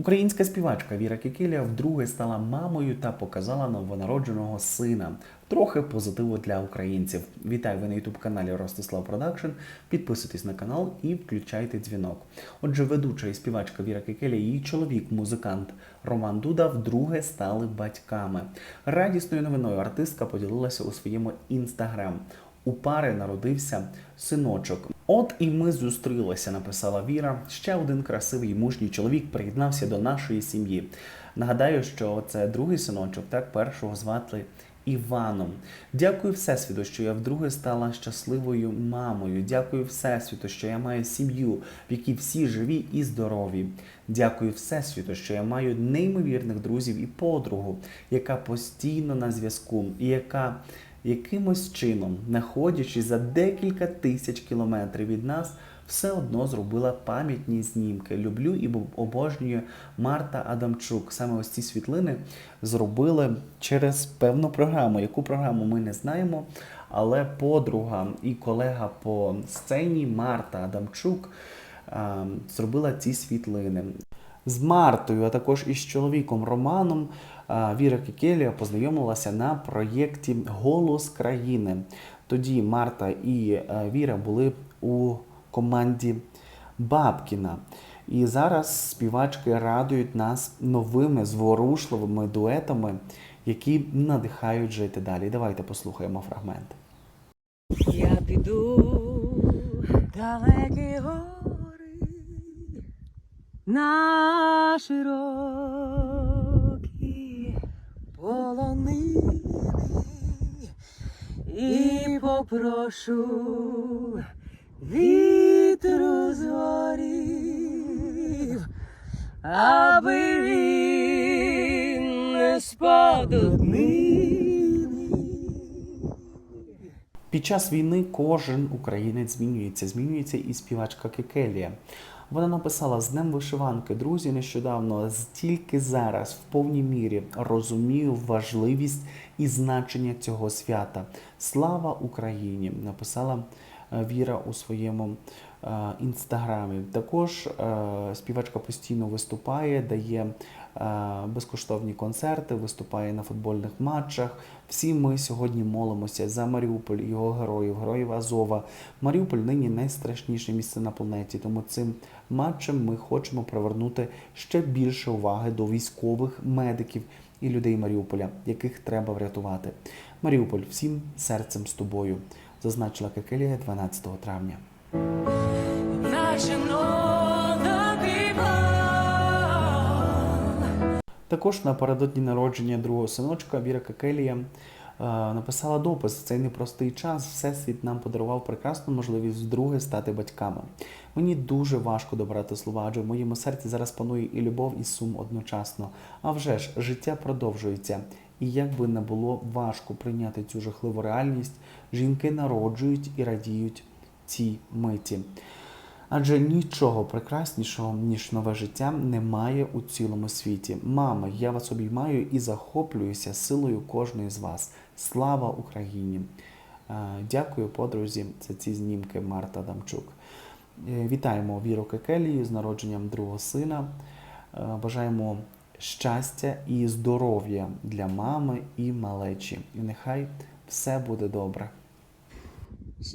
Українська співачка Віра Кікілія вдруге стала мамою та показала новонародженого сина. Трохи позитиву для українців. Вітаю ви на youtube каналі Ростислав Продакшн. Підписуйтесь на канал і включайте дзвінок. Отже, ведуча і співачка Віра Кікелія і її чоловік, музикант Роман Дуда, вдруге стали батьками. Радісною новиною артистка поділилася у своєму інстаграм. У пари народився синочок. От і ми зустрілися, написала Віра. Ще один красивий мужній чоловік приєднався до нашої сім'ї. Нагадаю, що це другий синочок, так першого звати Іваном. Дякую Всесвіту, що я вдруге стала щасливою мамою. Дякую Всесвіту, що я маю сім'ю, в якій всі живі і здорові. Дякую Всесвіту, що я маю неймовірних друзів і подругу, яка постійно на зв'язку, і яка якимось чином, знаходячись за декілька тисяч кілометрів від нас, все одно зробила пам'ятні знімки. Люблю і обожнюю Марта Адамчук. Саме ось ці світлини зробили через певну програму. Яку програму ми не знаємо, але подруга і колега по сцені Марта Адамчук зробила ці світлини. З Мартою, а також із чоловіком Романом Віра Кікелія познайомилася на проєкті Голос країни. Тоді Марта і е, Віра були у команді Бабкіна. І зараз співачки радують нас новими зворушливими дуетами, які надихають жити далі. Давайте послухаємо фрагмент. Я піду далекі гори на широкі полонини і попрошу вітру зорів, аби він не спав. Під час війни кожен українець змінюється. Змінюється і співачка Кекелія. Вона написала з Днем вишиванки. Друзі, нещодавно тільки зараз в повній мірі розумію важливість і значення цього свята. Слава Україні! Написала е, Віра у своєму е, інстаграмі. Також е, співачка постійно виступає, дає безкоштовні концерти, виступає на футбольних матчах. Всі ми сьогодні молимося за Маріуполь, його героїв, героїв Азова. Маріуполь нині найстрашніше місце на планеті. Тому цим матчем ми хочемо привернути ще більше уваги до військових, медиків і людей Маріуполя, яких треба врятувати. Маріуполь всім серцем з тобою, зазначила Кекелія 12 травня. Наче Також напередодні народження другого синочка Віра Кекелія е, написала допис цей непростий час. Всесвіт нам подарував прекрасну можливість вдруге стати батьками. Мені дуже важко добрати слова, адже в моєму серці зараз панує і любов, і сум одночасно. А вже ж життя продовжується. І як би не було важко прийняти цю жахливу реальність, жінки народжують і радіють цій миті. Адже нічого прекраснішого, ніж нове життя, немає у цілому світі. Мама, я вас обіймаю і захоплююся силою кожної з вас. Слава Україні! Е, Дякую, подрузі, за ці знімки Марта Дамчук. Е, Вітаємо Віру Кекелію з народженням другого сина. Е, Бажаємо щастя і здоров'я для мами і малечі. І нехай все буде добре.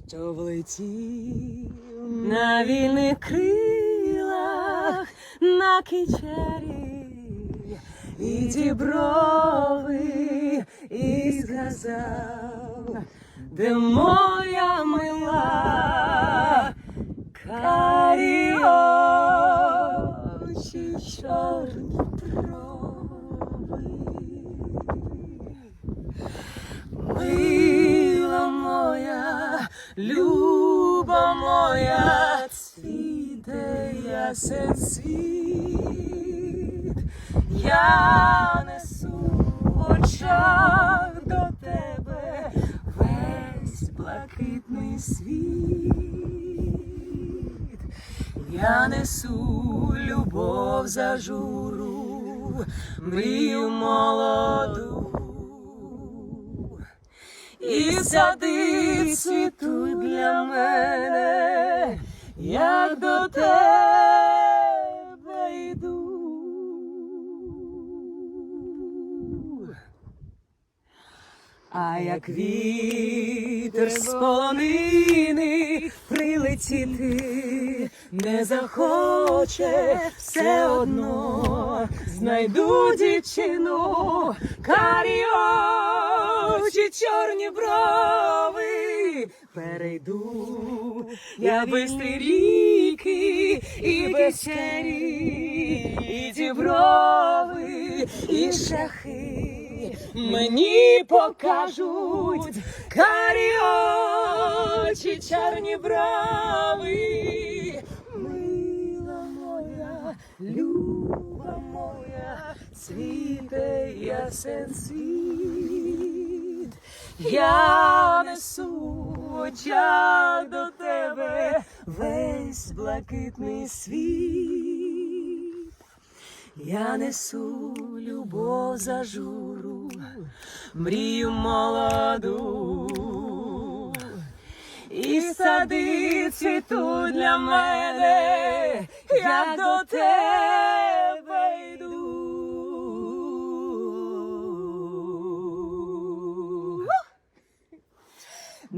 що влетів на вільних крилах на кичері і ті брови і сказав, де моя мила ясен світ, я несу очах до тебе весь блакитний світ. Я несу любов за журу, мрію молоду. І сади цвітуть для мене, як до тебе А як вітер з полонини прилетіти не захоче все одно знайду дівчину, карі очі, чорні брови, перейду я бистрі ріки і печері, і діброви, і шахи мені покажуть карі очі, чорні брови. Мила моя, люба моя, цвіте ясен світ. Я несу очах до тебе весь блакитний світ. Я несу любов за журу, мрію молоду. І сади цвітуть для мене, я до тебе